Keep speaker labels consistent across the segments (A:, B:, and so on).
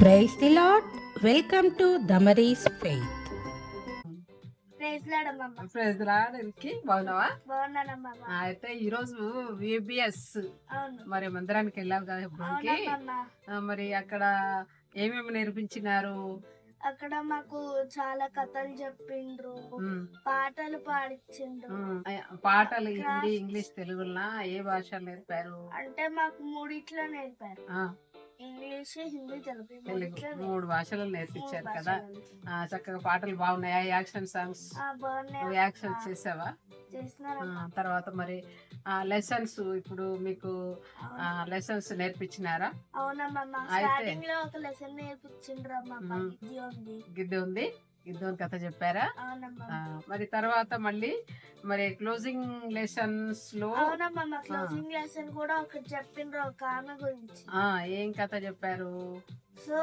A: Praise the lot welcome to Damaris faith.
B: Praise
C: praise రాడానికి బాగున్నావా? అయితే ఈ రోజు విబిఎస్.
B: అవును.
C: మరి మందిరానికి వెళ్ళావు కదా ఇప్పటికి
B: అవునమ్మమ్మ
C: మరి అక్కడ ఏమేమి నేర్పించినారు?
B: అక్కడ మాకు చాలా కథలు చెప్పిండ్రు. పాటలు పాడించిండ్రు
C: పాటలు హిందీ ఇంగ్లీష్ తెలుగునా ఏ భాష నేర్పారు?
B: అంటే మాకు మూడిట్లో నేర్పారు. ఇంగ్లీష్ హిందీ తెలుగు
C: మూడు భాషలు నేర్పించారు కదా. చక్కగా పాటలు బాగున్నాయా? యాక్షన్ సాంగ్స్ యాక్షన్ చేసావా? తర్వాత మరి లెసన్స్ ఇప్పుడు మీకు లెసన్స్ నేర్పించినారా? అయితే- గిద్దె ఉంది. గిద్దెని కథ చెప్పారా? మరి తర్వాత మళ్ళీ మరి క్లోజింగ్
B: లెసన్స్లో క్లోజింగ్ లెసన్ కూడా ఒకటి చెప్పిండ్రు ఒక ఆమె గురించి.
C: ఏం కథ చెప్పారు?
B: సో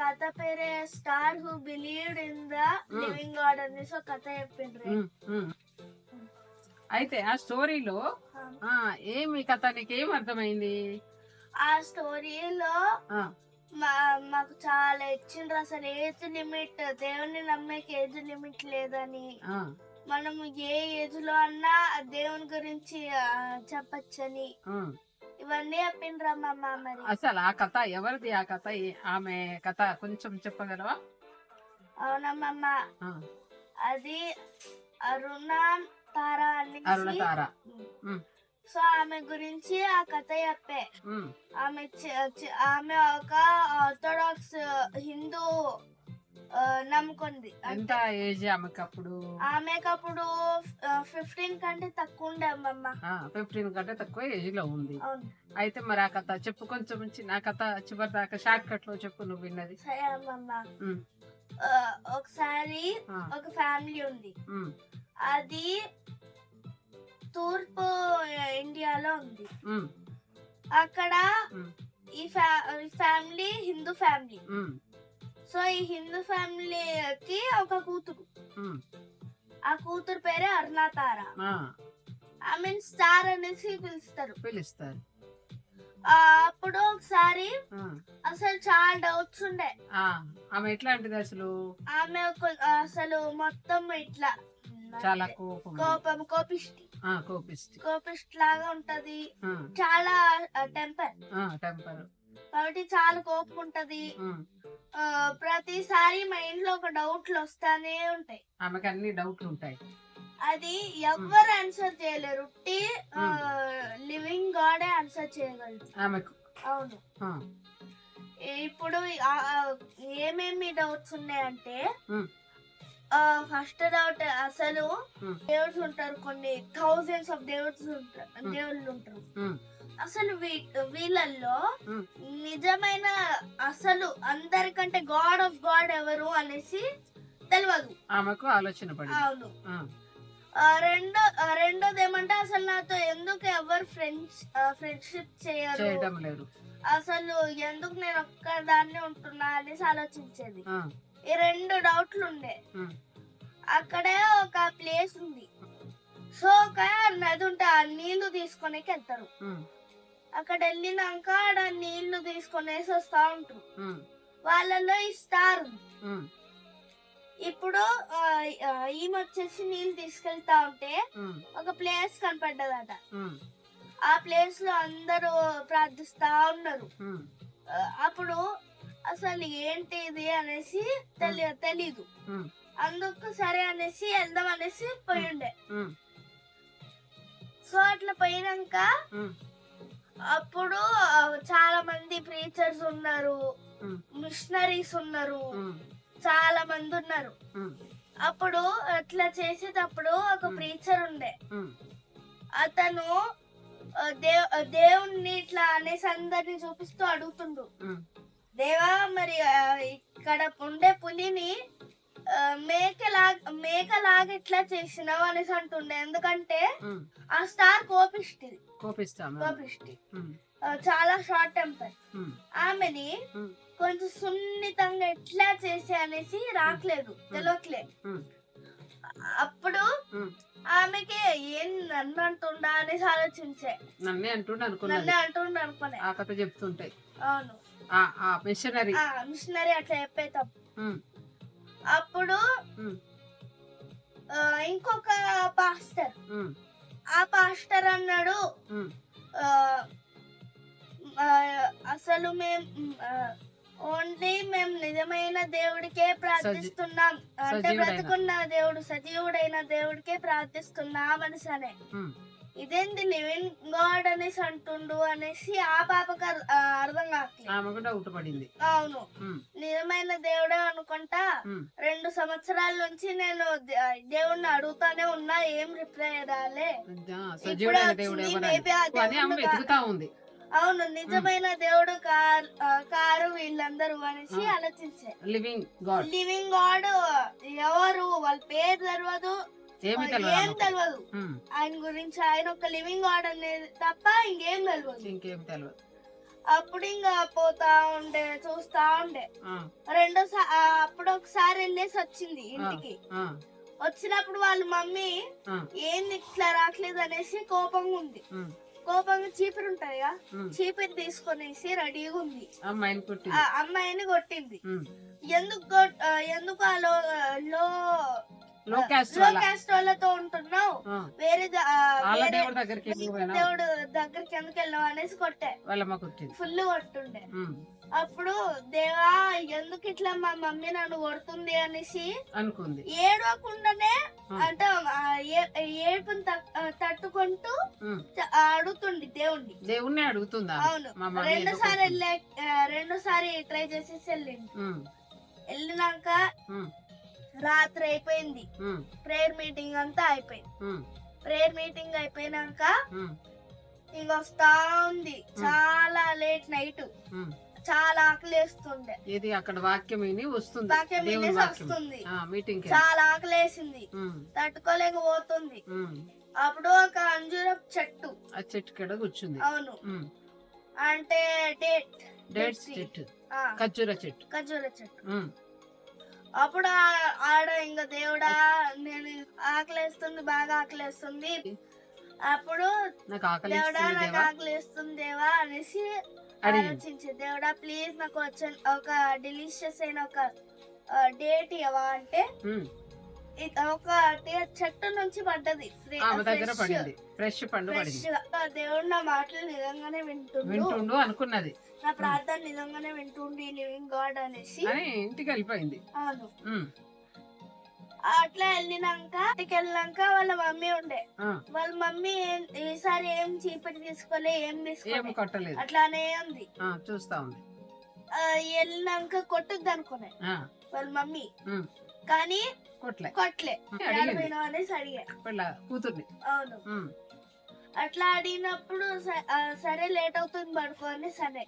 B: కథ పేరే star who believed in the. Living god అనేసి ఒక కథ చెప్పిండ్రు.
C: అయితే ఆ స్టోరీలో ఆ. ఏమి కథ? నీకేం అర్థమైంది?
B: ఆ స్టోరీలో మా- మాకు చాలా ఇచ్చిండ్రు అసలు. ఏజ్ లిమిట్ దేవుని నమ్మేకి ఏజ్ లిమిట్ లేదని. మనం ఏ ఏజ్లో అన్నా దేవుని గురించి చెప్పొచ్చని. ఇవన్నీ చెప్పిండ్రమ్మా మరి.
C: అసలు ఆ కథ ఎవరిది? ఆ కథ ఆమె కథ కొంచెం చెప్పగలవా?
B: అవునమ్మమ్మ అది అరుణ తారా
C: అరుణ
B: అనేసి
C: తార.
B: సో ఆమె గురించి ఆ కథ చెప్పే. ఆమె ఆమె ఒక ఆర్థోడాక్స్ హిందూ నమ్ముకుంది.
C: ఎంత ఏజ్ ఆమెకు అప్పుడు
B: ఆమెకు అప్పుడు ఫిఫ్టీన్ కంటే తక్కువ ఉండే అమ్మమ్మ
C: ఫిఫ్టీన్ కంటే తక్కువ ఏజ్లో ఉంది అయితే మరి ఆ కథ చెప్పు కొంచెం చిన్న కథ చివరి దాకా షార్ట్ కట్లో చెప్పు నువ్వు విన్నది.
B: సరే అమ్మమ్మ. ఒకసారి ఒక ఫ్యామిలీ ఉంది. అది తూర్పు ఇండియాలో ఉంది. అక్కడ ఈ ఫ్యా- ఈ ఫ్యామిలీ హిందూ ఫ్యామిలీ. సో ఈ హిందూ ఫ్యామిలీకి ఒక కూతురు. ఆ కూతురు పేరే అరుణాతార. ఐ మీన్ స్టార్ అనేసి పిలుస్తారు.
C: పిలుస్తారు.
B: అప్పుడు ఒకసారి అసలు చాలా డౌట్స్ ఉండే.
C: ఆమె ఎట్లాంటిది అసలు?
B: ఆమె అసలు మొత్తం ఇట్లా
C: చాలా కోపం.
B: కోపం కోపిష్టి.
C: కోపిస్టి
B: కోపిష్టి. లాగా ఉంటది. చాలా టెంపర్
C: టెంపర్
B: కాబట్టి చాలా కోపం ఉంటది ప్రతిసారి మా ఇంట్లో ఒక డౌట్లు వస్తానే ఉంటాయి.
C: ఆమెకి అన్ని డౌట్లు ఉంటాయి
B: అది ఎవ్వరు ఆన్సర్ చేయలేరు లివింగ్ గాడే ఆన్సర్ చేయగలరు
C: ఆమెకు.
B: అవును. ఇప్పుడు ఏమేమి డౌట్స్ ఉన్నాయంటే ఫస్ట్ డౌట్ అసలు దేవుడ్స్ ఉంటారు కొన్ని థౌజండ్స్ ఆఫ్ దేవుడ్స్ ఉంటారు. దేవుళ్ళు ఉంటారు. అసలు వీళ్ళల్లో నిజమైన అసలు అందరికంటే గాడ్ ఆఫ్ గాడ్ ఎవరు అనేసి తెలియదు
C: ఆమెకు ఆలోచన
B: అవును. రెండో రెండోది ఏమంటే అసలు నాతో ఎందుకు ఎవరు ఫ్రెండ్స్ ఫ్రెండ్షిప్ చేయరు? అసలు ఎందుకు నేను ఒక్కదాన్ని ఉంటున్నా అనేసి ఆలోచించేది. ఈ రెండు డౌట్లు ఉండే అక్కడే ఒక ప్లేస్ ఉంది. సో ఒక నది ఉంటే ఆ నీళ్ళు తీసుకొనేకి వెళ్తారు. అక్కడ వెళ్ళినాక ఆడ నీళ్ళు తీసుకొనేసి వస్తా ఉంటారు. వాళ్ళలో ఈ స్టార్ ఇప్పుడు ఈమె వచ్చేసి నీళ్ళు తీసుకెళ్తా ఉంటే ఒక ప్లేస్ కనపడ్డదట. ఆ ప్లేస్లో అందరూ ప్రార్థిస్తా ఉన్నారు. అప్పుడు అసలు ఏంటి ఇది అనేసి తెలి తెలీదు.
C: ఉమ్,
B: అందుకు సరే అనేసి వెళ్దాం అనేసి పోయి ఉండే సో అట్లా పోయినాక అప్పుడు చాలా మంది ప్రీచర్స్ ఉన్నారు. మిషనరీస్ ఉన్నారు. చాలా మంది ఉన్నారు. అప్పుడు అట్లా చేసేటప్పుడు ఒక. ప్రీచర్ ఉండే. అతను దేవ్ దేవుణ్ణి ఇట్లా అనేసి అందరిని చూపిస్తూ అడుగుతుండు. దేవా మరి ఇక్కడ ఉండే పులిని ఆ, మేకలాగా ఇట్లా చేసినావు అనేసి అంటుండే. ఎందుకంటే ఆ. స్టార్ కోపిష్టి.
C: కోపిస్తాము
B: కోపిష్టి చాలా షార్ట్ టెంపర్. ఆమెని కొంచెం సున్నితంగా ఎట్లా చేసి అనేసి రావట్లేదు తెలియట్లేదు
C: ఉమ్,
B: అప్పుడు. ఆమెకి ఏం నన్ను అంటుండా అనేసి ఆలోచించే.
C: నన్నే అంటుండే అనుకున్నది
B: నన్ను అంటుండ అనుకునే.
C: ఆ కథ చెప్తుంటాయి
B: అవును.
C: మిషనరీ.
B: ఆ మిషనరీ అట్లా చెప్పే తప్పు అప్పుడు ఇంకొక పాస్టర్. ఆ పాస్టర్ అన్నాడు అసలు మేము ఓన్లీ మేము నిజమైన దేవుడికే ప్రార్థిస్తున్నాం. అంటే. బ్రతుకున్న దేవుడు సజీవుడైన దేవుడికే ప్రార్థిస్తున్నాం అనే
C: ఉమ్.
B: ఇదేంది లివింగ్ గాడ్ అనేసి అంటుండు అనేసి ఆ పాపకు అర్థం
C: ఉట్టుపడింది
B: అవును. నిజమైన దేవుడే అనుకుంటా రెండు సంవత్సరాల నుంచి నేను దే- దేవుణ్ణి అడుగుతానే ఉన్నా ఏం రిప్లై రాలే. అవును నిజమైన దేవుడు కార్ వీళ్ళందరూ అనేసి. ఆలోచించే.
C: లివింగ్ గాడ్
B: లివింగ్ గాడ్ ఎవరు? వాళ్ళ పేరు తెలియదు
C: ఏమి తెలియదు
B: ఆయన గురించి ఆయన ఒక లివింగ్ గాడ్ అనేది తప్ప ఇంకేం తెలియదు
C: ఇంకేం తెలియదు
B: అప్పుడు ఇంకా పోతా ఉండే చూస్తా ఉండే.
C: ఆ,
B: రెండో సా- ఆ, అప్పుడు ఒకసారి వెళ్ళేసి వచ్చింది ఇంటికి. వచ్చినప్పుడు వాళ్ళ మమ్మీ ఏంది ఇట్లా రావట్లేదు అనేసి కోపంగా ఉంది. కోపంగా చీపురు ఉంటదిగా.
C: ఉమ్.
B: చీపురు తీసుకొనేసి రెడీగా ఉంది.
C: అమ్మాయిని
B: కొట్టింది. ఎందుకు ఎందుకు ఆ లో లో
C: క్యాస్ట్
B: వాళ్ళతో ఉంటున్నావు. వేరే
C: దేవుడి దగ్గరికి?
B: దేవుడు దగ్గరికి ఎందుకు వెళ్ళావు అనేసి కొట్టే.
C: వాళ్ళమ్మ కుట్టింది?
B: ఫుల్ కొట్టుండే. అప్పుడు దేవా ఎందుకు ఇట్లా మా మమ్మీ నన్ను కొడుతుంది అనేసి
C: అనుకుంది.
B: ఏడవకుండానే. అంటే ఏడుపుని తట్టుకుంటూ అడుగుతుంది దేవుణ్ణి.
C: దేవుణ్ణి అడుగుతుందా?
B: అవును.
C: మా మమ్మీ
B: రెండు
C: ఎందుకు
B: సారి
C: కొడుతుంది?
B: వెళ్ళే రెండు సారి ట్రై చేసేసి వెళ్ళింది. వెళ్ళినాక రాత్రి అయిపోయింది. ప్రేయర్ మీటింగ్ అంతా అయిపోయింది. ప్రేయర్ మీటింగ్ అయిపోయినాక ఇంక వస్తా ఉంది. చాలా లేట్ నైట్. చాలా ఆకలి వేస్తుండే.
C: ఇది అక్కడ వాక్యం వస్తుంది.
B: వాక్యం వస్తుంది.
C: మీటింగ్
B: చాలా ఆకలి వేసింది. తట్టుకోలేకపోతుంది. అప్పుడు ఒక అంజూరపు చెట్టు.
C: ఆ చెట్టు కడ కూర్చుంది.
B: అవును. అంటే డేట్. tree.
C: చెట్టు. ఖర్జూర చెట్టు.
B: ఖర్జూర చెట్టు. అప్పుడు ఆడ ఇంకా దేవుడా నేను ఆకలేస్తుంది బాగా ఆకలేస్తుంది. అప్పుడు దేవుడా నాకు ఆకలేస్తుంది దేవా అనేసి ఆలోచించి. దేవుడా ప్లీజ్ నాకు వచ్చే ఒక డెలిషియస్ అయిన ఒక డేట్ ఇవ్వవా అంటే ఒక చెట్టు నుంచి పడ్డది.
C: దగ్గర. పడింది. ఫ్రెష్ పండు పడింది.
B: దేవుడు నా మాటలు నిజంగానే వింటుండు.
C: వింటుండు అనుకున్నది.
B: నా ప్రార్థన నిజంగానే వింటుండి లివింగ్ గాడ్ అనేసి.
C: అని ఇంటికి వెళ్ళిపోయింది.
B: అవును. అట్లా వెళ్ళినాక ఇంటికి వెళ్ళినాక వాళ్ళ మమ్మీ ఉండే. వాళ్ళ మమ్మీ ఈసారి ఏం చీపటి తీసుకోలే ఏం
C: ఏమి
B: తీసుకోలే
C: కొట్టలేదు.
B: అట్లానే ఉంది.
C: చూస్తా ఉంది.
B: వెళ్ళినాక కొట్టుద్ది అనుకునే.
C: ఆ,
B: వాళ్ళ మమ్మీ. కానీ
C: కొట్లే.
B: కొట్లే. అడిగా.
C: కూతుర్ని.
B: అవును. అట్లా అడిగినప్పుడు సరే లేట్ అవుతుంది పడుకో అని. సరే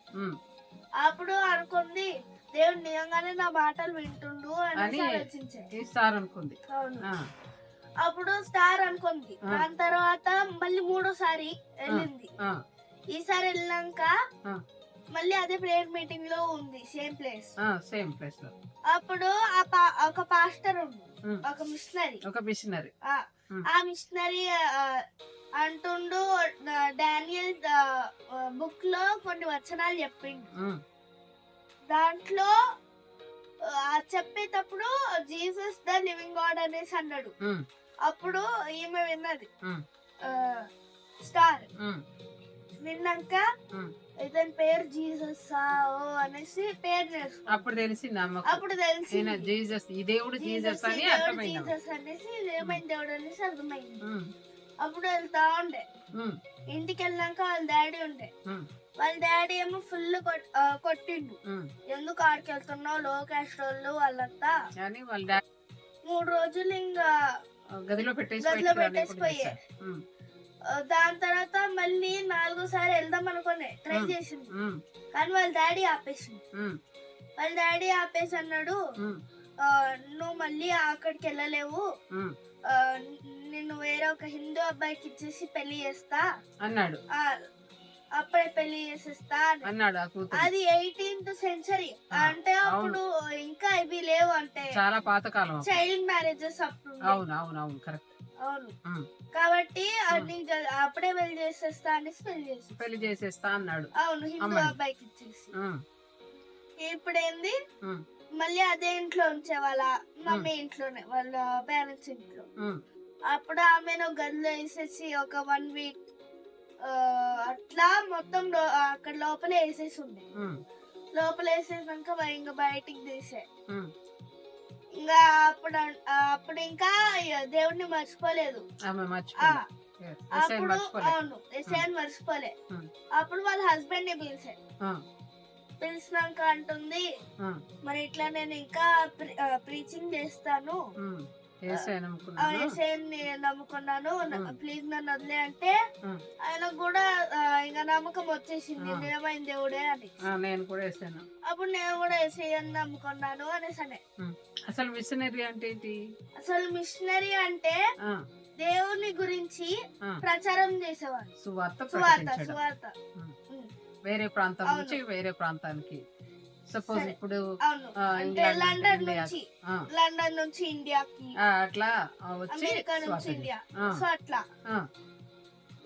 B: అప్పుడు అనుకుంది దేవుడు నిజంగానే నా మాటలు వింటుండు
C: అని
B: ఆలోచించే
C: ఆ,
B: అప్పుడు స్టార్ అనుకుంది. దాని తర్వాత మళ్ళీ మూడోసారి వెళ్ళింది. ఈసారి వెళ్ళినాక
C: ఆ.
B: మళ్ళీ అదే ప్రేయర్ మీటింగ్లో ఉంది సేమ్ ప్లేస్.
C: సేమ్ ప్లేస్లో
B: అప్పుడు ఆ పా- ఒక పాస్టర్ ఉంది ఒక మిషనరీ.
C: ఒక మిషనరీ.
B: ఆ మిషనరీ అంటుండు డానియల్ బుక్లో కొన్ని వచనాలు చెప్పిండు. దాంట్లో ఆ, చెప్పేటప్పుడు జీసస్ ద లివింగ్ గాడ్ అనేసి అన్నాడు. అప్పుడు ఈమె విన్నది. స్టార్. విన్నాక. ఇతని పేరు జీసస్ ఓ అనేసి పేరు నేర్చుకో
C: అప్పుడు తెలిసింది అమ్మకు
B: అప్పుడు తెలిసి
C: జీసస్ ఈ దేవుడు జీసస్ అని అర్థమైంది.
B: జీసస్ అనేసి ఏమైంది దేవుడు అనేసి అర్థమైంది. అప్పుడు వెళ్తా ఉండే. ఇంటికి వెళ్ళాక వాళ్ళ డాడీ ఉండే. వాళ్ళ డాడీ ఏమో ఫుల్ కొట్టిండు. ఎందుకు ఆడికి వెళ్తున్నావు లో క్యాస్ట్ వాళ్ళు వాళ్ళంతా మూడు రోజులు ఇంకా
C: గదిలో పెట్టేసి
B: గదిలో దాని తర్వాత మళ్ళీ నాలుగోసారి వెళ్దాం అనుకునే ట్రై. చేసింది కానీ వాళ్ళ డాడీ ఆపేసింది వాళ్ళ డాడీ ఆపేసి అన్నాడు నువ్వు మళ్ళీ అక్కడికి వెళ్ళలేవు. నిన్ను వేరే ఒక హిందూ అబ్బాయికి ఇచ్చేసి పెళ్ళి చేస్తా.
C: అన్నాడు.
B: అప్పుడే పెళ్ళి చేసేస్తా అని.
C: అన్నాడు
B: అది ఎయిటీన్త్ సెంచరీ అంటే అప్పుడు ఇంకా ఇవి లేవు అంటే
C: చాలా పాతకాలం.
B: చైల్డ్ మ్యారేజెస్ అప్పుడు. ఉండే.
C: అవును అవును అవును కరెక్ట్
B: అవును. కాబట్టి అప్పుడే పెళ్ళి చేసేస్తా అనేసి పెళ్ళి చేసి.
C: పెళ్ళి చేసేస్తా అన్నాడు.
B: అవును హిందూ. అబ్బాయికి ఇచ్చేసి. ఇప్పుడు ఏంది మళ్ళీ అదే ఇంట్లో ఉంచేవాళ్ళ మమ్మీ ఇంట్లోనే వాళ్ళ పేరెంట్స్ ఇంట్లో. అప్పుడు ఆమెను గదిలో వేసేసి ఒక వన్ వీక్ అట్లా మొత్తం అక్కడ లోపల వేసేసి ఉండే.
C: ఉమ్,
B: లోపల వేసేసాక ఇంకా బయటికి తీసే. ఇంకా అప్పుడు అప్పుడు ఇంకా దేవుడిని మర్చిపోలేదు.
C: ఆమె ఎస్ఐని
B: అప్పుడు
C: మర్చిపోలేదు
B: అవును ఎస్ఐని మర్చిపోలే. అప్పుడు వాళ్ళ హస్బెండ్ని పిలిచే.
C: ఆ,
B: పిలిచినాక అంటుంది
C: ఆ,
B: మరి ఇట్లా నేను ఇంకా ప్రీచింగ్ చేస్తాను.
C: ఉమ్. నమ్ముకున్నాను.
B: ప్లీజ్ నన్ను వదిలే అంటే
C: ఉమ్.
B: ఆయనకు కూడా ఇంకా నమ్మకం వచ్చేసింది. నిజమైన దేవుడే అని.
C: నేను కూడా వేసాను
B: అప్పుడు నేను కూడా అని నమ్ముకున్నాను అనేసి అనే.
C: అసలు మిషనరీ అంటే ఏంటి?
B: అసలు మిషనరీ అంటే దేవుని గురించి ప్రచారం చేసేవాడు.
C: సువార్త
B: సువార్త సువార్త.
C: వేరే ప్రాంతం. నుంచి వేరే ప్రాంతానికి. సపోజ్. ఇప్పుడు
B: లండన్
C: ఇండియా
B: నుంచి ఇండియాకి
C: ఆ, అట్లా వచ్చి
B: అమెరికా నుంచి ఇండియా. సో అట్లా.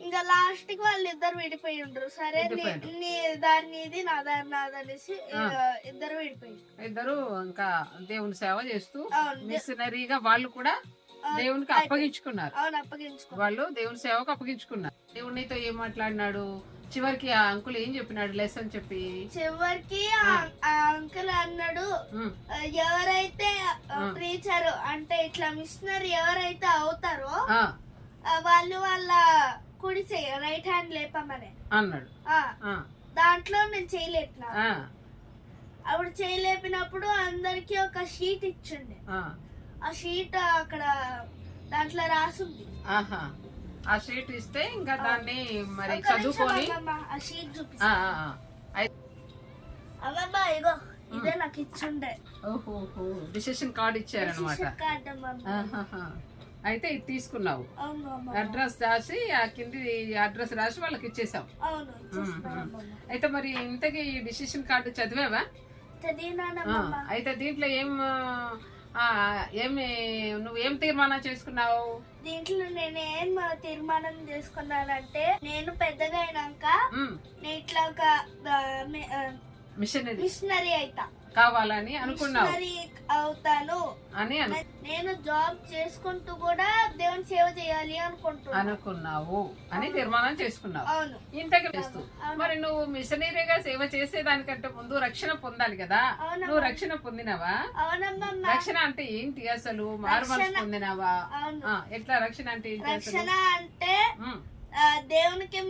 B: ఇంకా లాస్ట్కి వాళ్ళిద్దరు విడిపోయి ఉండరు సరే నీ-
C: విడిపోయారు.
B: నీ దాన్ని ఇది నా దాన్ని నాది అనేసి
C: ఆ.
B: ఆ, ఇద్దరు విడిపోయి
C: ఇద్దరు ఇంకా దేవుని సేవ చేస్తూ మిషనరీగా వాళ్ళు కూడా దేవునికి అప్పగించుకున్నారు. వాళ్ళు దేవుని సేవకు అప్పగించుకున్నారు. దేవునితో ఏం మాట్లాడినాడు? చివరికి ఆ అంకుల్ ఏం చెప్పినాడు? లెసన్ చెప్పి.
B: చివరికి అంకుల్ అన్నాడు ఎవరైతే. ప్రీచర్ అంటే ఇట్లా మిషనరీ ఎవరైతే అవుతారో వాళ్ళు వాళ్ళ కుడి చెయ్యి రైట్ హ్యాండ్ లేపమని.
C: అన్నాడు.
B: దాంట్లో నేను చేయలేపిన అప్పుడు చేయలేపినప్పుడు అందరికి ఒక షీట్ ఇచ్చిండే.
C: ఆ,
B: షీట్ అక్కడ దాంట్లో రాసుంది.
C: ఆహా. ఆ షీట్ ఇస్తే ఇంకా దాన్ని మరి చదువుకొని
B: ఆ షీట్ చూపిస్తా. అమ్మమ్మ ఇగో ఇదే నాకు ఇచ్చుండే.
C: ఓహోహో డిసిషన్ కార్డ్ ఇచ్చారనమాట. అయితే ఇది తీసుకున్నావు. అడ్రస్ రాసి ఆ కింది అడ్రస్ రాసి వాళ్ళకి ఇచ్చేసాం
B: అవును ఇచ్చేస్తున్నా
C: మ్మ్.
B: అమ్మమ్మ.
C: అయితే మరి ఇంతకీ డిసిషన్ కార్డు చదివావా. అయితే దీంట్లో ఏం ఏమి నువ్వు ఏం తీర్మానం చేసుకున్నావు?
B: దీంట్లో నేను ఏం తీర్మానం చేసుకున్నానంటే నేను పెద్దగా అయినాక నేను ఇట్లా ఒక
C: మిషనరీ.
B: మిషనరీ అయితా.
C: కావాలని అనుకున్నావు.
B: అవుతాను.
C: అని
B: నేను జాబ్ చేసుకుంటూ కూడా దేవుని సేవ చేయాలి అనుకుంటున్నాను
C: అనుకున్నావు అని తీర్మానం చేసుకున్నావు. చేస్తూ
B: అవును.
C: మరి నువ్వు మిషనరీగా సేవ చేసేదానికంటే ముందు రక్షణ పొందాలి కదా. నువ్వు రక్షణ పొందినావా? రక్షణ అంటే ఏంటి అసలు?
B: రక్షణ-
C: పొందినావా? ఎట్లా రక్షణ అంటే ఏంటి
B: రక్షణ అంటే దేవునికి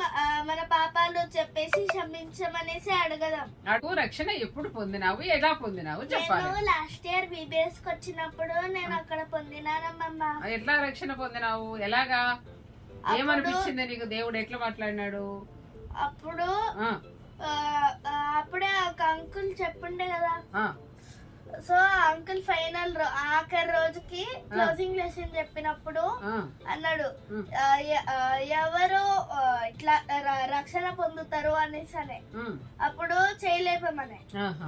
B: మన పాపాలు చెప్పేసి క్షమించమనేసి అడగదాం.
C: అడుగు రక్షణ ఎప్పుడు పొందినావు ఎలా పొందినావు చెప్పాలి.
B: లాస్ట్ ఇయర్ బీబీఎస్ వచ్చినప్పుడు నేను అక్కడ పొందినానమ్మమ్మ.
C: ఎట్లా రక్షణ పొందినావు? ఎలాగా? ఏమనిపించింది నీకు? దేవుడు ఎట్లా మాట్లాడినాడు?
B: అప్పుడు అప్పుడే ఒక అంకుల్ చెప్పుండే కదా. సో అంకుల్ ఫైనల్ ఆఖరి రోజుకి క్లోజింగ్ లెసన్ చెప్పినప్పుడు అన్నాడు ఎవరు ఇట్లా రక్షణ పొందుతారు అనేసి అనే. అప్పుడు చేయలేపమనే.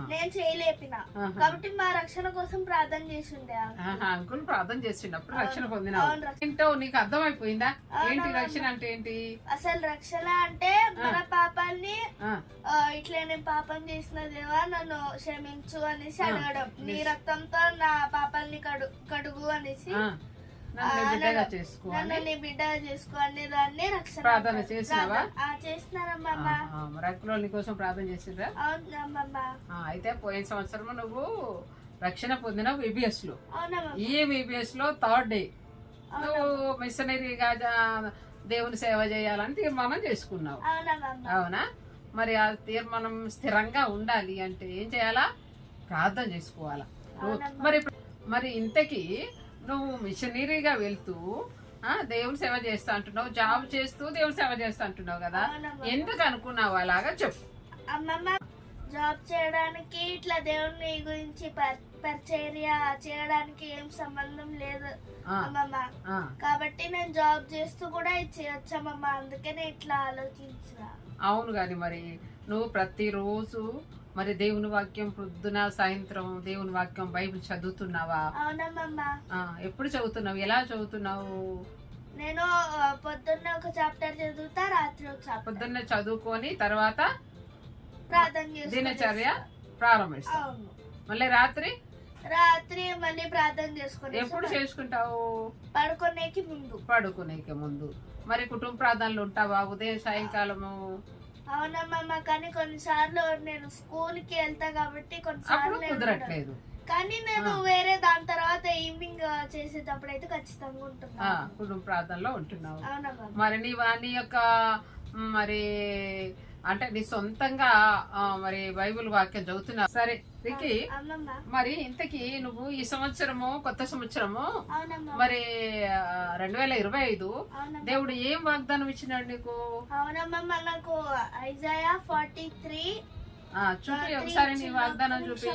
B: నేను చేయలేపిన. కాబట్టి మా రక్షణ కోసం ప్రార్థన చేసిండే అంకుల్.
C: ప్రార్థన చేసినప్పుడు రక్షణ
B: రక్ష-
C: ఏంటో నీకు అర్థమైపోయిందా? ఏంటి. రక్షణ అంటే ఏంటి?
B: అసలు రక్షణ అంటే మన పాపాన్ని
C: ఆ,
B: ఆ, ఇట్లా నేను పాపం చేసిన దేవా నన్ను క్షమించు అనేసి అడగడం. నీ. రక్తంతో నా పాపాలని కడు కడుగు అనేసి.
C: నన్ను
B: నీ బిడ్డ చేసుకో అనే. దాన్ని రక్షణ
C: ప్రార్థన. చేసినావా?
B: ప్రార్థన- ఆ,
C: చేసిండ్రా ఆ, అయితే పోయిన సంవత్సరం నువ్వు రక్షణ పొందిన
B: విబిఎస్లో
C: ఈ విబిఎస్లో థర్డ్ డే. నువ్వు మిషనరీగా జా- దేవుని సేవ చేయాలని తీర్మానం చేసుకున్నావు. అవునా? మరి ఆ తీర్మానం స్థిరంగా ఉండాలి అంటే ఏం చేయాలా? ప్రార్థన చేసుకోవాలా. మరి మరి ఇంతకీ నువ్వు మిషనరీగా వెళ్తూ ఆ దేవుని సేవ చేస్తా అంటున్నావు జాబ్ చేస్తూ దేవుని సేవ చేస్తా అంటున్నావు కదా. ఎందుకు అనుకున్నావు అలాగా చెప్పు.
B: అమ్మమ్మ జాబ్ చేయడానికి ఇట్లా దేవుని గురించి పర్- పరిచర్య చేయడానికి ఏం సంబంధం లేదు అమ్మమ్మ. కాబట్టి నేను జాబ్ చేస్తూ కూడా ఇది చేయొచ్చమ్మమ్మ. అందుకనే ఇట్లా ఆలోచించిన.
C: అవును గాని మరి నువ్వు ప్రతిరోజు మరి దేవుని వాక్యం పొద్దున సాయంత్రం దేవుని వాక్యం బైబిల్ చదువుతున్నావా? ఎప్పుడు చదువుతున్నావు? ఎలా చదువుతున్నావు?
B: నేను పొద్దున్న ఒక చాప్టర్ చదువుతా రాత్రి ఒక చాప్టర్.
C: పొద్దున్న చదువుకొని తర్వాత
B: ప్రార్థన
C: దినచర్య ప్రారంభిస్తావు
B: అవును.
C: మళ్ళీ రాత్రి?
B: రాత్రి మళ్ళీ ప్రార్థన చేసుకుని
C: ఎప్పుడు చేసుకుంటావు?
B: పడుకునేకి ముందు.
C: పడుకునేకి ముందు. మరి కుటుంబ ప్రార్థనలు ఉంటావా? ఉదయం సాయంకాలము?
B: అవునమ్మా కానీ కొన్నిసార్లు నేను స్కూల్కి వెళ్తా కాబట్టి కొన్నిసార్లు నేను
C: కుదరట్లేదు.
B: కానీ నేను. వేరే దాని తర్వాత ఈవినింగ్ చేసేటప్పుడు అయితే ఖచ్చితంగా ఉంటున్నా.
C: కుటుంబ ప్రార్థనలో ఉంటున్నావు. మరి నీ వా- నీ యొక్క మరి అంటే నీ సొంతంగా మరి బైబిల్ వాక్యం చదువుతున్నావు. సరే రికి మరి ఇంతకీ నువ్వు ఈ సంవత్సరము కొత్త సంవత్సరము మరి రెండు వేల ఇరవై ఐదు దేవుడు ఏం వాగ్దానం ఇచ్చినాడు నీకు?
B: మనకు ఫార్టీ త్రీ.
C: చూపి ఒకసారి నీ వాగ్దానం చూపి.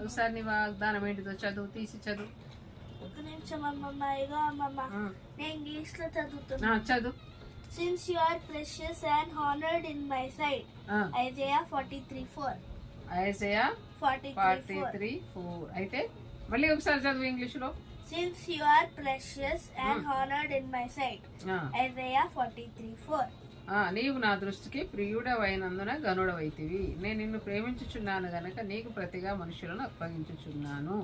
C: ఒకసారి నీ వాగ్దానం ఏంటిదో చదువు తీసి చదువు.
B: ఒక నిమిషం అమ్మమ్మ ఇగో అమ్మమ్మ నేను ఇంగ్లీష్లో చదువుతున్నా
C: చదువు.
B: Precious and honoured in my sight Isaiah forty three four
C: Isaiah
B: forty
C: forty
B: three four
C: three four అయితే మళ్ళీ ఒకసారి చదువు
B: ఇంగ్లీష్లో you are precious and honoured in my sight
C: ah,
B: Isaiah forty three four
C: ah, నీవు నా దృష్టికి ప్రియుడవైనందున గనుడవైతివి నేను నిన్ను ప్రేమించుచున్నాను గనక నీకు ప్రతిగా మనుషులను అప్పగించుచున్నాను.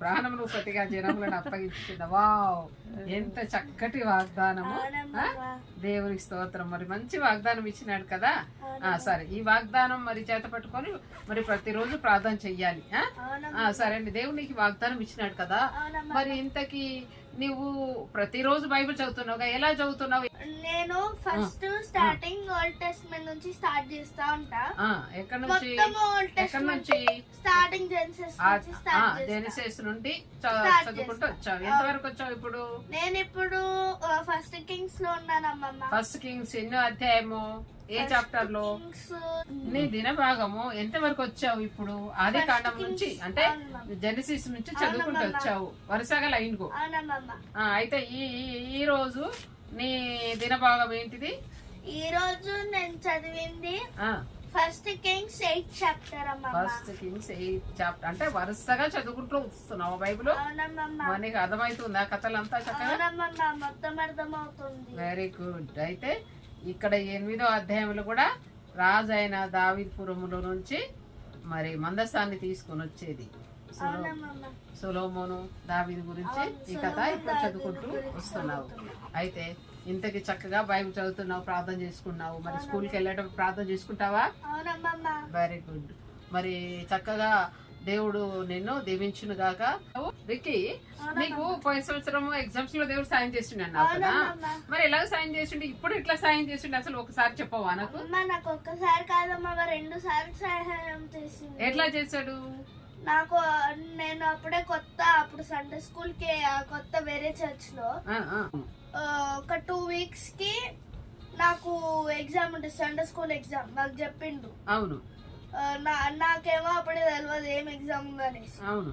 C: ప్రాణమును ప్రతిగా జనములను వావ్. ఎంత చక్కటి వాగ్దానము. ఆ? దేవునికి స్తోత్రం. మరి మంచి వాగ్దానం ఇచ్చినాడు కదా? ఆ సరే. ఈ వాగ్దానం మరి చేత పట్టుకొని మరి ప్రతిరోజు ప్రార్థన చెయ్యాలి. ఆ? ఆ, సరే అండి. దేవుడు నీకు వాగ్దానం ఇచ్చినాడు కదా? మరి ఇంతకి నువ్వు ప్రతిరోజు బైబిల్ చదువుతున్నావు ఎలా చదువుతున్నావు?
B: నేను ఫస్ట్ స్టార్టింగ్ ఓల్డ్ టెస్ట్మెంట్ నుంచి స్టార్ట్ చేస్తా ఉంటా.
C: ఎక్కడి నుంచి? ఎక్కడి నుంచి?
B: స్టార్టింగ్ జెన్సెస్
C: నుండి చదువుకుంటూ. వచ్చావు. ఎంతవరకు వచ్చావు ఇప్పుడు?
B: నేను ఇప్పుడు ఫస్ట్ కింగ్స్లో ఉన్నాను అమ్మమ్మ
C: ఫస్ట్ కింగ్స్ ఎన్నో అధ్యాయము? ఏ
B: చాప్టర్లో
C: నీ దిన భాగము ఎంత వరకు వచ్చావు ఇప్పుడు? ఆది కాండం నుంచి అంటే. జెనిసిస్ నుంచి చదువుకుంటూ. వచ్చావు. వరుసగా లైన్కు అయితే ఈ ఈ- రోజు నీ దిన భాగం ఏంటిది?
B: ఈ రోజు నేను చదివింది first Kings eighth chapter
C: first Kings eighth chapter అంటే వరుసగా చదువుకుంటూ వస్తున్నావు బైబిల్? నీకు అర్థమవుతుందా కథలంతా చక్కగా?
B: మొత్తం అర్థమవుతుంది.
C: వెరీ గుడ్ అయితే ఇక్కడ ఎనిమిదో అధ్యాయంలో కూడా రాజైన దావిపురములో నుంచి మరి మందస్థాన్ని తీసుకొని వచ్చేది. సొలోమోను దావీదు గురించి ఈ కథ ఇప్పుడు
B: దావీదు
C: చదువుకుంటూ వస్తున్నావు. అయితే ఇంతకి చక్కగా బైబిల్ చదువుతున్నావు ప్రార్థన చేసుకున్నావు. మరి స్కూల్కి వెళ్ళేటప్పుడు ప్రార్థన చేసుకుంటావా? Very good. మరి చక్కగా దేవుడు నిన్ను దీవించును గాక. విక్కీ నీకు పోయిన సంవత్సరం ఎగ్జామ్స్లో దేవుడు సాయం చేసిండు అన్నావు కదా? మరి ఎలాగ సాయం చేసిండు? ఇప్పుడు ఇట్లా సాయం చేసిండు? అసలు ఒకసారి చెప్పవా నాకు?
B: నాకు ఒక్కసారి కాదమ్మ రెండు సార్లు సహాయం చేసింది
C: ఎట్లా చేశాడు?
B: నాకు నేను అప్పుడే కొత్త అప్పుడు సండే స్కూల్కి కొత్త వేరే చర్చ్లో. ఒక టూ వీక్స్కి నాకు ఎగ్జామ్ ఉంటుంది సండే స్కూల్ ఎగ్జామ్ నాకు చెప్పిండు.
C: అవును.
B: నా నాకేమో అప్పుడే తెలియదు ఏం ఎగ్జామ్ ఉందనేసి
C: అవును.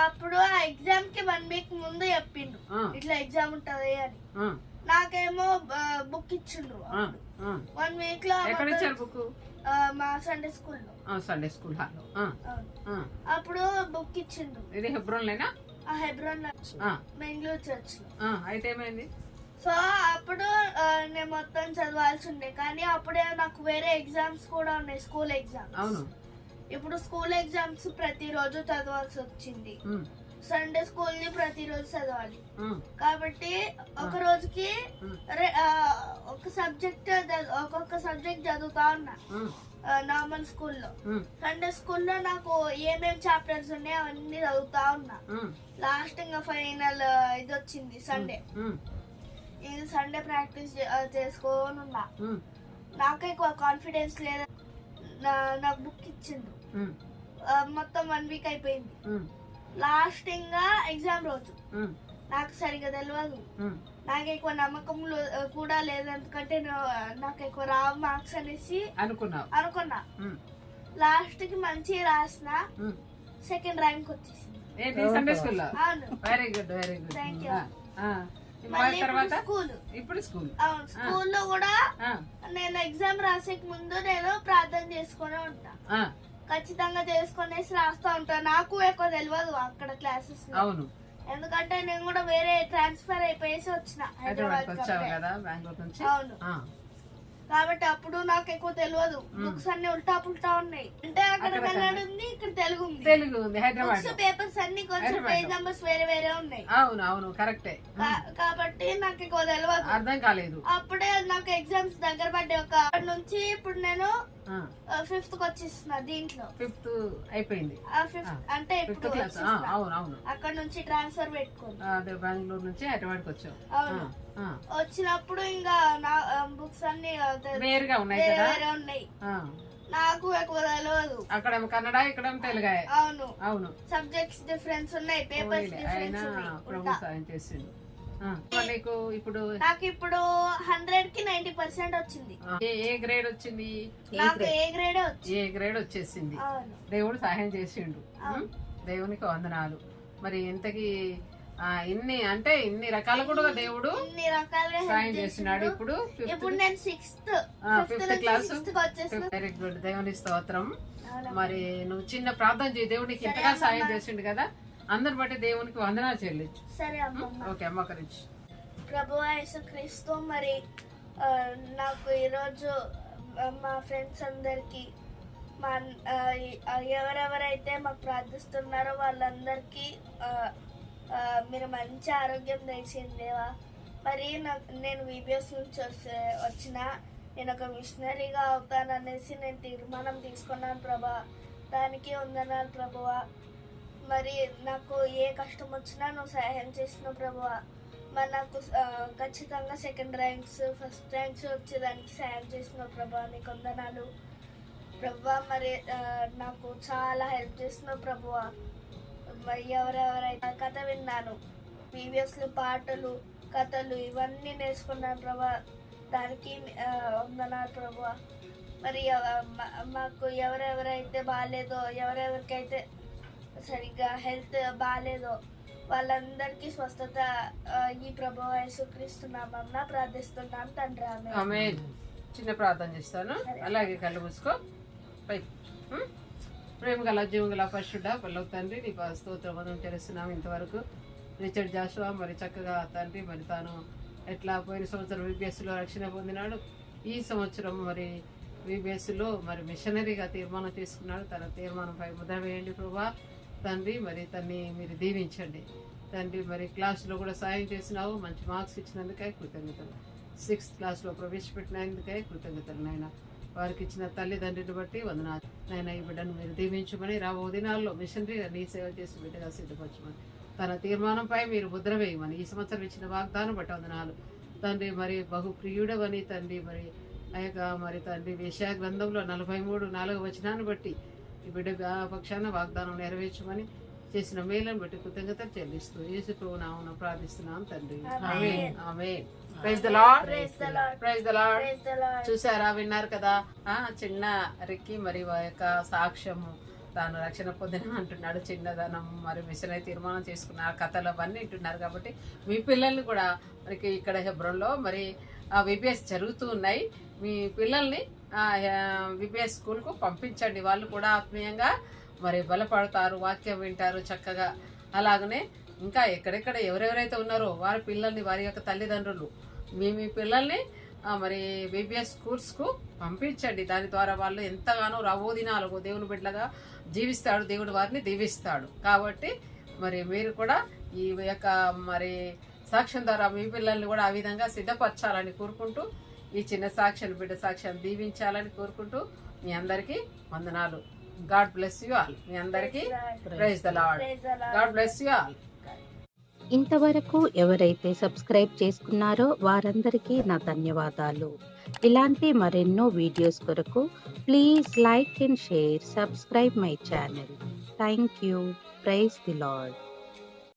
B: అప్పుడు ఆ ఎగ్జామ్కి వన్ వీక్ ముందు చెప్పిండు ఇట్లా ఎగ్జామ్ ఉంటది అని. నాకేమో బుక్ ఇచ్చిండ్రు. వన్
C: వీక్లో బుక్
B: మా సండే స్కూల్లో
C: సండే స్కూల్ హాల్లో.
B: అప్పుడు బుక్ ఇచ్చిండు
C: ఇది హెబ్రోన్లో.
B: ఆ, బెంగళూరు
C: చర్చ్లో. అయితే ఏమైంది?
B: సో అప్పుడు నేను మొత్తం చదవాల్సి ఉండే కానీ అప్పుడే నాకు వేరే ఎగ్జామ్స్ కూడా ఉన్నాయి స్కూల్ ఎగ్జామ్స్ ఇప్పుడు స్కూల్ ఎగ్జామ్స్ ప్రతిరోజు చదవాల్సి వచ్చింది. సండే స్కూల్ని ప్రతిరోజు చదవాలి. కాబట్టి ఒక రోజుకి ఒక సబ్జెక్ట్ ఒక్కొక్క సబ్జెక్ట్ చదువుతా ఉన్నా. నార్మల్ స్కూల్లో సండే స్కూల్లో నాకు ఏమేమి చాప్టర్స్ ఉన్నాయో అవన్నీ చదువుతా ఉన్నా. లాస్ట్ ఇంకా ఫైనల్ ఇది వచ్చింది సండే ఇది సండే ప్రాక్టీస్ చేసుకోని ఉన్నా. నాకే ఎక్కువ కాన్ఫిడెన్స్ లేదు. నా- నాకు బుక్ ఇచ్చిండు. మొత్తం వన్ వీక్ అయిపోయింది. లాస్ట్ ఇంకా ఎగ్జామ్ రోజు. నాకు సరిగా తెలియదు నాకు ఎక్కువ నమ్మకం కూడా లేదు. ఎందుకంటే నాకు ఎక్కువ రావు మార్క్స్ అనేసి అనుకున్నా.
C: ఉమ్,
B: లాస్ట్కి మంచి రాసిన. సెకండ్ ర్యాంక్ వచ్చేసింది.
C: Very good very good
B: Thank you.
C: తర్వాత
B: స్కూల్.
C: ఇప్పుడు స్కూల్.
B: అవును స్కూల్లో కూడా నేను ఎగ్జామ్ రాసే ముందు నేను ప్రార్థన చేసుకునే ఉంటా. ఖచ్చితంగా చేసుకునేసి రాస్తా ఉంటా. నాకు ఎక్కువ తెలియదు అక్కడ క్లాసెస్
C: అవును.
B: ఎందుకంటే నేను కూడా వేరే ట్రాన్స్ఫర్ అయిపోయేసి వచ్చిన
C: హైదరాబాద్ కదా బెంగళూరు నుంచి?
B: అవును. కాబట్టి అప్పుడు నాకు ఎక్కువ తెలియదు బుక్స్ అన్ని ఉల్టా పుల్టా ఉన్నాయి. అంటే అక్కడ కన్నడ ఉంది ఇక్కడ తెలుగు ఉంది
C: తెలుగు ఉంది హైదరాబాద్
B: బుక్స్ పేపర్స్ అన్ని కొంచెం పేజ్ నంబర్స్ వేరే వేరే ఉన్నాయి.
C: అవును అవును కరెక్టే.
B: కాబట్టి నాకు ఎక్కువ తెలియదు
C: అర్థం కాలేదు.
B: అప్పుడే నాకు ఎగ్జామ్స్ దగ్గర పడ్డాయి. ఒక నుంచి ఇప్పుడు నేను ఫిఫ్త్కి వచ్చేస్తున్నా దీంట్లో.
C: ఫిఫ్త్ అయిపోయింది.
B: అంటే ఇప్పుడు.
C: అవును అవును.
B: అక్కడ నుంచి ట్రాన్స్ఫర్ పెట్టుకుని
C: అదే బెంగళూరు నుంచి హైదరాబాద్కి వచ్చావు
B: అవును. వచ్చినప్పుడు ఇంకా నా బుక్స్ అన్ని
C: వేరుగా ఉన్నాయి
B: వేరే ఉన్నాయి. నాకు ఎక్కువ తెలియదు
C: అక్కడేమో కన్నడ ఇక్కడేమో తెలుగు?
B: అవును.
C: అవును.
B: సబ్జెక్ట్స్ డిఫరెన్స్ ఉన్నాయి పేపర్స్ డిఫరెన్స్ ఉన్నాయి.
C: నీకు ఇప్పుడు
B: నాకు ఇప్పుడు హండ్రెడ్కి నైన్టీ పర్సెంట్ వచ్చింది.
C: ఏ ఏ గ్రేడ్ వచ్చింది?
B: నాకు ఏ గ్రేడే వచ్చింది
C: ఏ గ్రేడ్ వచ్చేసింది?
B: అవును.
C: దేవుడు సహాయం చేసిండు? దేవునికి వందనాలు. మరి ఇంతకి ఆ, ఇన్ని అంటే ఇన్ని రకాల కూడా దేవుడు
B: ఇన్ని రకాలుగా
C: సాయం
B: help
C: చేస్తున్నాడు.
B: చేసిండు.
C: ఇప్పుడు
B: ఇప్పుడు నేను సిక్స్త్
C: ఫిఫ్త్
B: ఫిఫ్త్
C: క్లాస్
B: సిక్స్త్కి వచ్చేసిన
C: వెరీ గుడ్ దేవుని స్తోత్రం.
B: అవునా.
C: మరి నువ్వు చిన్న ప్రార్థన చేయి. దేవుడికి ఇంతగా సాయం చేసిండు కదా. అందరి బట్టి దేవునికి వందనాలు చెల్లించు.
B: సరే
C: ఓకే అమ్మకరించి
B: ప్రభు యేసుక్రీస్తు మరి నాకు ఈరోజు మా ఫ్రెండ్స్ అందరికి మా ఎవరెవరైతే మాకు ప్రార్థిస్తున్నారో వాళ్ళందరికీ మీరు మంచి ఆరోగ్యం దయచేయండి దేవా. మరి నాకు నేను వీబిఎస్ నుంచి వస్తే వచ్చిన నేను ఒక మిషనరీగా అవుతాననేసి నేను తీర్మానం తీసుకున్నాను ప్రభా. దానికి వందనాలు ప్రభువా. మరి నాకు ఏ కష్టం వచ్చినా నువ్వు సహాయం చేసినావు ప్రభు మరి నాకు ఖచ్చితంగా సెకండ్ ర్యాంక్స్ ఫస్ట్ ర్యాంక్స్ వచ్చేదానికి సహాయం చేసిన ప్రభా నీకు వందనాలు ప్రభు మరి నాకు చాలా హెల్ప్ చేసిన ప్రభు మరి ఎవరెవరైతే కథ విన్నాను ప్రీవియస్లు పాటలు కథలు ఇవన్నీ నేర్చుకున్నాను ప్రభా దానికి వందనాలు ప్రభు మరి మా- మాకు ఎవరెవరైతే బాగాలేదో ఎవరెవరికైతే సరిగ్గా హెల్త్ బాగాలేదో వాళ్ళందరికీ స్వస్థత ఈ ప్రభు యేసుక్రీస్తున్నామన్నా ప్రార్థిస్తున్నాను తండ్రి ఆమె
C: చిన్న ప్రార్థన చేస్తాను. అలాగే కళ్ళు మూసుకో. పై? ప్రేమ గల జీవం గల పరిశుద్ధ పల్లవ తండ్రి నీ స్తోత్రం తెలుస్తున్నాం ఇంతవరకు. రిచర్డ్ జాషువా మరి చక్కగా తండ్రి మరి తాను ఎట్లా పోయిన సంవత్సరం విబిఎస్లో రక్షణ పొందినాడు. ఈ సంవత్సరం మరి విబిఎస్లో మరి మిషనరీగా తీర్మానం తీసుకున్నాడు. తన తీర్మానంపై ముద్ర వేయండి ప్రభా. తండ్రి మరి తన్ని మీరు దీవించండి. తండ్రి మరి క్లాసులో కూడా సాయం చేసినావు మంచి మార్క్స్ ఇచ్చినందుకే కృతజ్ఞతలు. సిక్స్త్ క్లాస్లో ప్రవేశపెట్టినందుకే కృతజ్ఞతలు నాయన. వారికి ఇచ్చిన తల్లిదండ్రిని బట్టి వందనాలు. నాయన ఈ బిడ్డను మీరు దీవించమని రాబో దినాల్లో మిషనరీగా నీ సేవ చేసి బిడ్డగా సిద్ధపరచమని. తన తీర్మానంపై మీరు ముద్ర వేయమని ఈ సంవత్సరం ఇచ్చిన వాగ్దానం బట్టి వందనాలు. తండ్రి మరి బహు ప్రియుడవని తండ్రి మరి ఆ యొక్క మరి తండ్రి విషయ గ్రంథంలో నలభై మూడు నాలుగు వచనాన్ని బట్టి ఈ బిడ్డ పక్షాన వాగ్దానం నెరవేర్చమని చేసిన మేలను బట్టి కృతజ్ఞతలు చెల్లిస్తూ యేసు ప్రభు నామమున ప్రార్థిస్తున్నాం తండ్రి. Praise the Lord. Praise the Lord
B: Lord.
C: చూసారా విన్నారు కదా? ఆ చిన్న రిక్కి మరి యొక్క సాక్ష్యము. తాను రక్షణ పొందిన అంటున్నాడు. చిన్నదనం మరి మిషన్ తీర్మానం చేసుకున్నారు. కథలు అవన్నీ వింటున్నారు కాబట్టి మీ పిల్లల్ని కూడా మనకి ఇక్కడ హెబ్రోన్లో మరి విపిఎస్ జరుగుతూ ఉన్నాయి. మీ పిల్లల్ని విపిఎస్ స్కూల్కు పంపించండి. వాళ్ళు కూడా ఆత్మీయంగా మరి బలపడతారు వాక్యం వింటారు చక్కగా. అలాగనే ఇంకా ఎక్కడెక్కడ ఎవరెవరైతే ఉన్నారో వారి పిల్లల్ని వారి యొక్క తల్లిదండ్రులు మీ మీ పిల్లల్ని మరి బీబీఎస్ స్కూల్స్కు పంపించండి. దాని ద్వారా వాళ్ళు ఎంతగానో రవో దేవుని బిడ్డగా జీవిస్తాడు దేవుడు వారిని దీవిస్తాడు. కాబట్టి మరి మీరు కూడా ఈ యొక్క మరి సాక్ష్యం ద్వారా మీ పిల్లల్ని కూడా ఆ విధంగా సిద్ధపరచాలని కోరుకుంటూ ఈ చిన్న సాక్ష్యాన్ని బిడ్డ సాక్ష్యాన్ని దీవించాలని కోరుకుంటూ మీ అందరికీ వందనాలు. God bless you all. మీ అందరికీ praise the
B: Lord.
C: God bless you all.
A: ఇంతవరకు ఎవరైతే సబ్స్క్రైబ్ చేసుకున్నారో వారందరికీ నా ధన్యవాదాలు. ఇలాంటి మరెన్నో వీడియోస్ కొరకు please like and share subscribe my channel. Thank you. Praise the Lord.